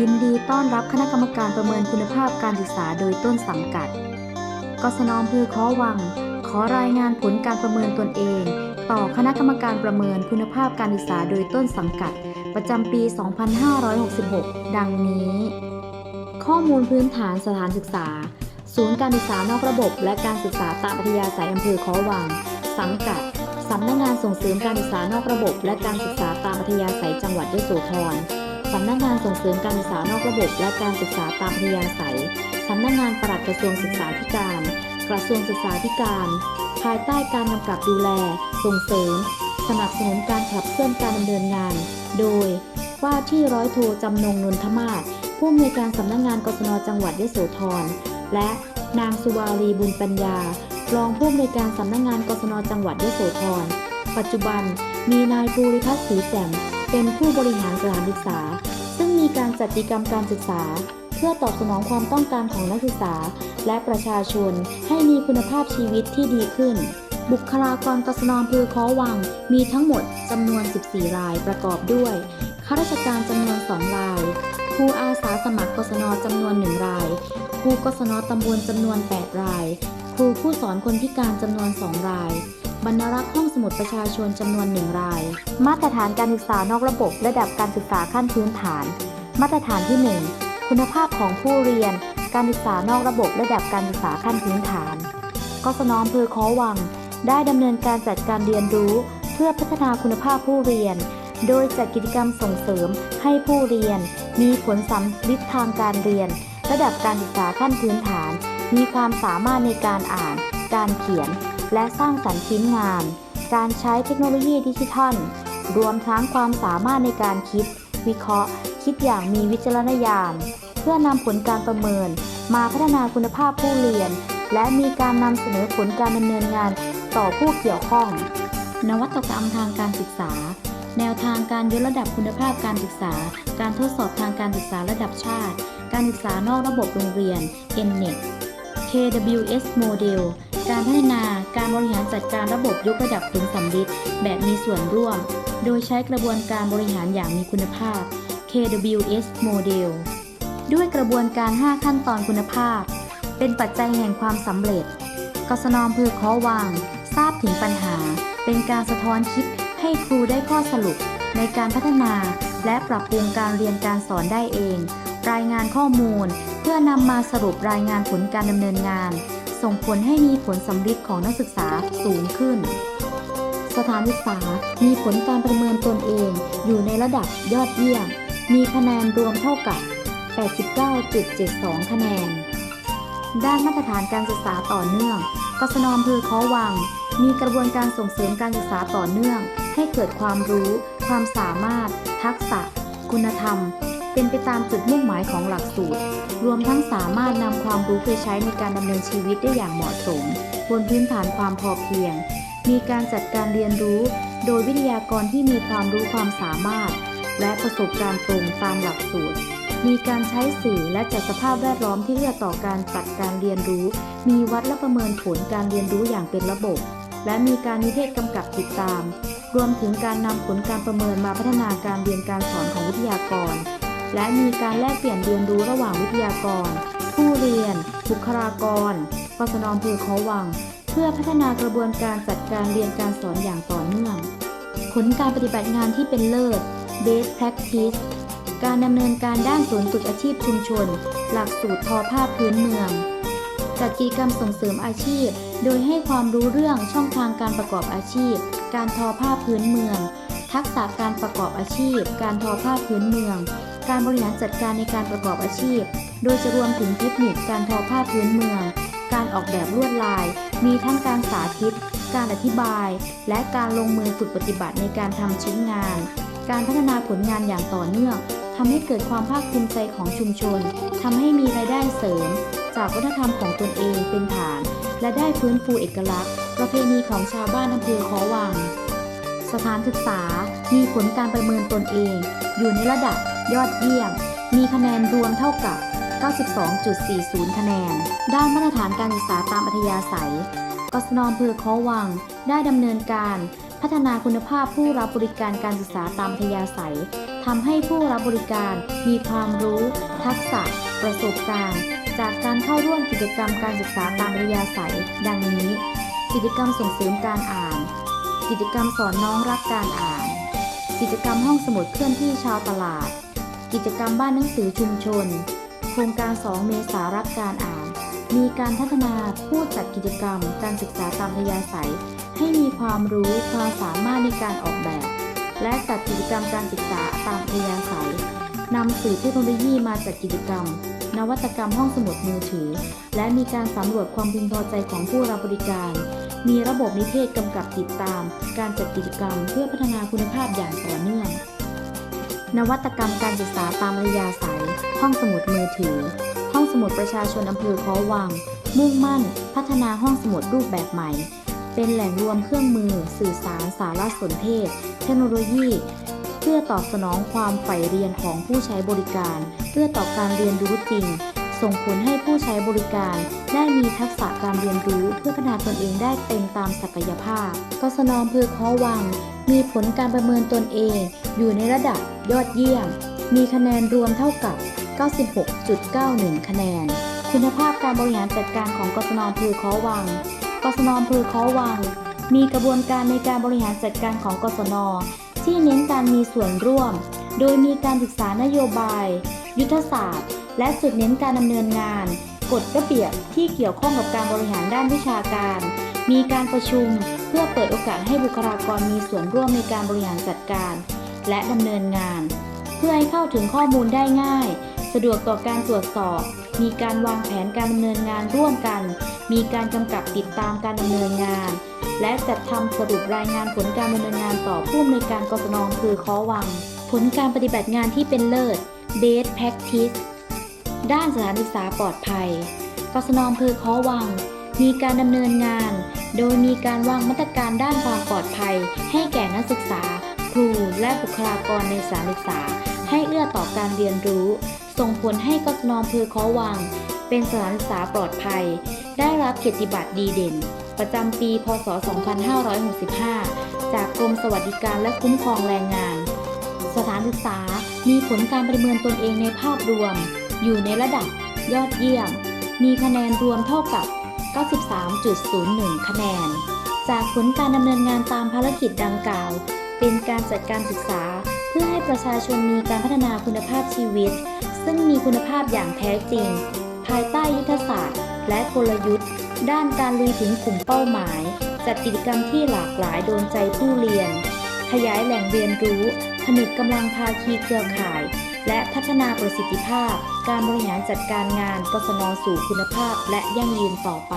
ยินดีต้อนรับคณะกรรมการประเมินคุณภาพการศึกษาโดยต้นสังกัดกศนอำเภอขอวัง ขอรายงานผลการประเมินตนเอง ต่อคณะกรรมการประเมินคุณภาพการศึกษาโดยต้นสังกัด ประจำปี 2566 ดังนี้ ข้อมูลพื้นฐานสถานศึกษา ศูนย์การศึกษานอกระบบ และการศึกษาตามอัธยาศัยอำเภอขอวัง สังกัดสำนักงานส่งเสริมการศึกษานอกระบบ และการศึกษาตามอัธยาศัยจังหวัดยโสธร สำนักงานส่งเสริมการศึกษานอกระบบ และการศึกษาตามอัธยาศัยสำนักงานปลัดกระทรวงศึกษาธิการ กระทรวงศึกษาธิการ ภายใต้การกำกับดูแล ส่งเสริม สนับสนุนการขับเคลื่อนการดำเนินงาน โดย ว่าที่ร้อยโทจำนงนนทมาศผู้อำนวยการสำนักงานกศนจังหวัดยโสธรและนางสุวารีบุญปัญญา รองผู้อำนวยการสำนักงานกศนจังหวัดยโสธรปัจจุบันมีนายภูริพัฒน์ศรีแจ่ม เป็นผู้บริหารสถานศึกษา ซึ่งมีการจัดกิจกรรมการศึกษา เพื่อตอบสนองความต้องการของนักศึกษา และประชาชนให้มีคุณภาพชีวิตที่ดีขึ้น บุคลากรกศนอำเภอคอวัง มีทั้งหมดจำนวน 14 รายประกอบด้วยข้าราชการจำนวน 2 รายครูอาสาสมัครกศนจำนวน 1 ราย ครูกศนตำบลจำนวน 8 ราย ครูผู้สอนคนพิการจำนวน 2 ราย บรรณารักษ์ห้องสมุดประชาชนจำนวน1ราย มาตรฐานการศึกษานอกระบบระดับการศึกษาขั้นพื้นฐาน มาตรฐานที่ 1 คุณภาพของผู้เรียน การศึกษานอกระบบระดับการศึกษาขั้นพื้นฐานกศนอำเภอคอวัง ได้ดำเนินการจัดการเรียนรู้ เพื่อพัฒนาคุณภาพผู้เรียน โดยจัดกิจกรรมส่งเสริมให้ผู้เรียน มีผลสำลิดทางการเรียน ระดับการศึกษาขั้นพื้นฐาน มีความสามารถในการอ่าน การเขียน และสร้างสรรค์ชิ้นงาน การใช้เทคโนโลยีดิจิทัล รวมทั้งความสามารถในการคิด วิเคราะห์ คิดอย่างมีวิจารณญาณ เพื่อนำผลการประเมิน มาพัฒนาคุณภาพผู้เรียน และมีการนำเสนอผลการดำเนินงานต่อผู้เกี่ยวข้อง นวัตกรรมทางการศึกษา แนวทางการยกระดับคุณภาพการศึกษา การทดสอบทางการศึกษาระดับชาติ การศึกษานอกระบบโรงเรียน NNET KWS Model การพัฒนาการบริหารจัดการระบบยกระดับผลสำลิดแบบมีส่วนร่วม โดยใช้กระบวนการบริหารอย่างมีคุณภาพ KWS Model ด้วยกระบวนการ 5 ขั้นตอนคุณภาพ เป็นปัจจัยแห่งความสำเร็จกศนอำเภอขอวาง ทราบถึงปัญหา เป็นการสะท้อนคิดให้ครูได้ข้อสรุป ในการพัฒนา และปรับปรุงการเรียนการสอนได้เอง รายงานข้อมูล เพื่อนำมาสรุปรายงานผลการดำเนินงาน ส่งผลให้มีผลสำลิดของนักศึกษาสูงขึ้น สถานศึกษามีผลการประเมินตนเองอยู่ในระดับยอดเยี่ยม มีคะแนนรวมเท่ากับ 89.72 คะแนน ด้านมาตรฐานการศึกษาต่อเนื่อง กศนอำเภอค้อวัง มีกระบวนการส่งเสริมการศึกษาต่อเนื่อง ให้เกิดความรู้ ความสามารถ ทักษะ คุณธรรม เป็นไปตามจุดมุ่งหมายของหลักสูตร รวมทั้งสามารถนำความรู้ไปใช้ในการดำเนินชีวิตได้อย่างเหมาะสม บนพื้นฐานความพอเพียง มีการจัดการเรียนรู้ โดยวิทยากรที่มีความรู้ความสามารถ และประสบการณ์ตรงตามหลักสูตร มีการใช้สื่อและจัดสภาพแวดล้อมที่เอื้อต่อการจัดการเรียนรู้ มีวัดและประเมินผลการเรียนรู้อย่างเป็นระบบ และมีการนิเทศกำกับติดตาม รวมถึงการนำผลการประเมินมาพัฒนาการเรียนการสอนของวิทยากร และมีการแลกเปลี่ยนเรียนรู้ระหว่างวิทยากร ผู้เรียน บุคลากรกศนอำเภอเขาวัง เพื่อพัฒนากระบวนการจัดการเรียนการสอนอย่างต่อเนื่อง ผลการปฏิบัติงานที่เป็นเลิศ Best Practice การดำเนินการด้านศูนย์ฝึกอาชีพชุมชน หลักสูตรทอผ้าพื้นเมือง จัดกิจกรรมส่งเสริมอาชีพ โดยให้ความรู้เรื่องช่องทางการประกอบอาชีพ การทอผ้าพื้นเมือง ทักษะการประกอบอาชีพ การทอผ้าพื้นเมือง การบริหารจัดการในการประกอบอาชีพ โดยจะรวมถึงเทคนิคการทอผ้าพื้นเมือง การออกแบบลวดลาย มีทั้งการสาธิต การอธิบาย และการลงมือฝึกปฏิบัติในการทำชิ้นงาน การพัฒนาผลงานอย่างต่อเนื่องทำให้เกิดความภาคภูมิใจของชุมชนทำให้มีรายได้เสริม จากวัฒนธรรมของตนเองเป็นฐาน และได้ฟื้นฟูเอกลักษณ์ ประเพณีของชาวบ้านอำเภอขอวัง สถานศึกษามีผลการประเมินตนเอง อยู่ในระดับ ยอดเยี่ยม มีคะแนนรวมเท่ากับ 92.40 คะแนน ด้านมาตรฐานการศึกษาตามอัธยาศัยกศนอำเภอขอวัง ได้ดำเนินการพัฒนาคุณภาพผู้รับบริการการศึกษาตามอัธยาศัยทำให้ผู้รับบริการมีความรู้ ทักษะ ประสบการณ์ จากการเข้าร่วมกิจกรรมการศึกษาตามปริยาศัย ดังนี้ กิจกรรมส่งเสริมการอ่าน กิจกรรมสอนน้องรักการอ่าน กิจกรรมห้องสมุดเคลื่อนที่ชาวตลาด กิจกรรมบ้านหนังสือชุมชน โครงการ 2 เมษารักการอ่าน มีการพัฒนาผู้จัดกิจกรรม การศึกษาตามปริยาศัย ให้มีความรู้ความสามารถในการออกแบบ และจัดกิจกรรมการศึกษาตามปริยาศัยนำสื่อเทคโนโลยีมาจัดกิจกรรม นวัตกรรมห้องสมุดมือถือ และมีการสำรวจความพึงพอใจของผู้รับบริการ มีระบบนิเทศกำกับติดตาม การจัดกิจกรรมเพื่อพัฒนาคุณภาพอย่างต่อเนื่อง นวัตกรรมการศึกษาตามริยาศัยห้องสมุดมือถือ ห้องสมุดประชาชนอำเภอคอวัง มุ่งมั่น พัฒนาห้องสมุดรูปแบบใหม่ เป็นแหล่งรวมเครื่องมือ สื่อสารสารสนเทศ เทคโนโลยี เพื่อตอบสนองความใฝ่เรียนของผู้ใช้บริการ เพื่อต่อการเรียนรู้จริง ส่งผลให้ผู้ใช้บริการ ได้มีทักษะการเรียนรู้เพื่อพัฒนาตนเองได้เต็มตามศักยภาพกศนอำเภอค้อวัง มีผลการประเมินตนเอง อยู่ในระดับ ยอดเยี่ยม มีคะแนนรวมเท่ากับ 96.91 คะแนน คุณภาพการบริหารจัดการของกศนอำเภอคอวังกศนอำเภอคอวัง มีกระบวนการในการบริหารจัดการของกศนที่เน้นการมีส่วนร่วม โดยมีการศึกษานโยบาย ยุทธศาสตร์ และจุดเน้นการดำเนินงาน กฎระเบียบที่เกี่ยวข้องกับการบริหารด้านวิชาการ มีการประชุมเพื่อเปิดโอกาสให้บุคลากรมีส่วนร่วมในการบริหารจัดการ และดำเนินงาน เพื่อให้เข้าถึงข้อมูลได้ง่าย สะดวกต่อการตรวจสอบ มีการวางแผนการดำเนินงานร่วมกัน มีการกำกับติดตามการดำเนินงาน และจัดทำสรุปรายงานผลการดำเนินงานต่อผู้อำนวยการกศนอำเภอคอวัง ผลการปฏิบัติงานที่เป็นเลิศ Best Practice ด้านสถานศึกษาปลอดภัย กศนอำเภอค้อวัง มีการดำเนินงาน โดยมีการวางมาตรการด้านความปลอดภัย ให้แก่นักศึกษา รูและบุคลากรในสถานศึกษา ให้เอื้อต่อการเรียนรู้ ส่งผลให้กศนอำเภอคอวัง เป็นสถานศึกษาปลอดภัย ได้รับเกียรติบัตรดีเด่น ประจำปี พศ 2565 จากกรมสวัสดิการและคุ้มครองแรงงาน สถานศึกษามีผลการประเมินตนเองในภาพรวม อยู่ในระดับ ยอดเยี่ยม มีคะแนนรวมเท่ากับ 93.01 คะแนน จากผลการดำเนินงานตามภารกิจดังกล่าว เป็นการจัดการศึกษา เพื่อให้ประชาชนมีการพัฒนาคุณภาพชีวิต ซึ่งมีคุณภาพอย่างแท้จริง ภายใต้ยุทธศาสตร์ และกลยุทธ์ ด้านการลุยถึงกลุ่มเป้าหมาย จัดกิจกรรมที่หลากหลายโดนใจผู้เรียน ขยายแหล่งเรียนรู้ ผนึกกำลังภาคีเครือข่าย และพัฒนาประสิทธิภาพ การบริหารจัดการงานกศนสู่คุณภาพและยั่งยืนต่อไป